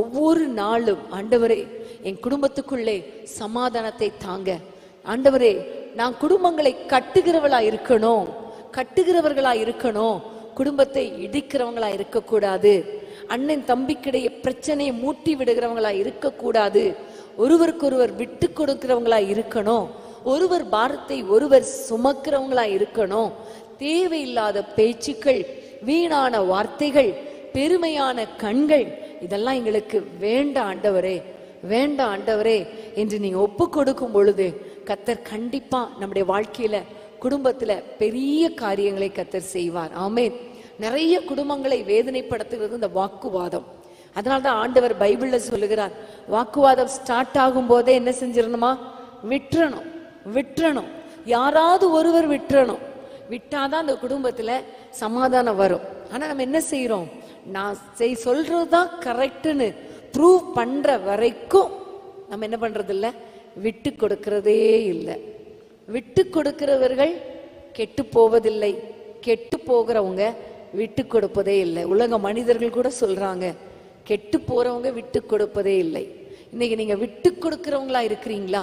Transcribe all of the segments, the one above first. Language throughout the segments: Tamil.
ஒவ்வொரு நாளும் ஆண்டவரே என் குடும்பத்துக்குள்ளே சமாதானத்தை தாங்க. ஆண்டவரே நான் குடும்பங்களை கட்டுகிறவளா இருக்கணும் கட்டுகிறவர்களா இருக்கணும். குடும்பத்தை இடிக்கிறவங்களா இருக்கக்கூடாது. அண்ணன் தம்பிக்கிடையே பிரச்சனையை மூட்டி விடுகிறவங்களா இருக்கக்கூடாது. ஒருவருக்கொருவர் விட்டு கொடுக்கிறவங்களா இருக்கணும். ஒருவர் பாரத்தை ஒருவர் சுமக்கிறவங்களா இருக்கணும். தேவையில்லாத பேச்சுக்கள் வீணான வார்த்தைகள் பெருமையான கண்கள் இதெல்லாம் எங்களுக்கு வேண்டாம் ஆண்டவரே வேண்ட ஆண்டவரே என்று நீங்க ஒப்பு கொடுக்கும் பொழுது கத்தர் கண்டிப்பா நம்முடைய வாழ்க்கையில குடும்பத்துல பெரிய காரியங்களை கத்தர் செய்வார். ஆமே நிறைய குடும்பங்களை வேதனைப்படுத்துகிறது இந்த வாக்குவாதம். அதனால தான் ஆண்டவர் பைபிள்ல சொல்லுகிறார் வாக்குவாதம் ஸ்டார்ட் ஆகும் போதே என்ன செஞ்சிடணுமா விட்டுறணும் விட்டுறணும் யாராவது ஒருவர் விட்டுறணும் விட்டாதான் அந்த குடும்பத்துல சமாதானம் வரும். ஆனா நம்ம என்ன செய்யறோம் நான் செய் சொல்றதுதான் கரெக்டுன்னு ப்ரூவ் பண்ற வரைக்கும் நம்ம என்ன பண்றது இல்ல விட்டு கொடுக்கிறதே இல்லை. விட்டு கொடுக்கிறவர்கள் கெட்டு போவதில்லை. கெட்டு போகிறவங்க விட்டு கொடுப்பதே இல்லை. உலக மனிதர்கள் கூட சொல்றாங்க கெட்டு போறவங்க விட்டு கொடுப்பதே இல்லை. இன்னைக்கு நீங்க விட்டு கொடுக்கிறவங்களா இருக்கிறீங்களா?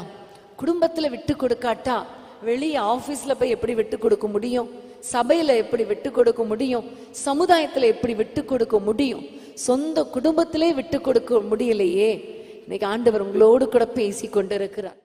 குடும்பத்துல விட்டு கொடுக்காட்டா வெளியே ஆஃபீஸில் போய் எப்படி விட்டு கொடுக்க முடியும்? சபையில் எப்படி விட்டு கொடுக்க முடியும்? சமுதாயத்தில் எப்படி விட்டு கொடுக்க முடியும்? சொந்த குடும்பத்திலே விட்டு கொடுக்க முடியலையே. இன்னைக்கு ஆண்டவர் உங்களோடு கூட பேசி கொண்டிருக்கிறார்.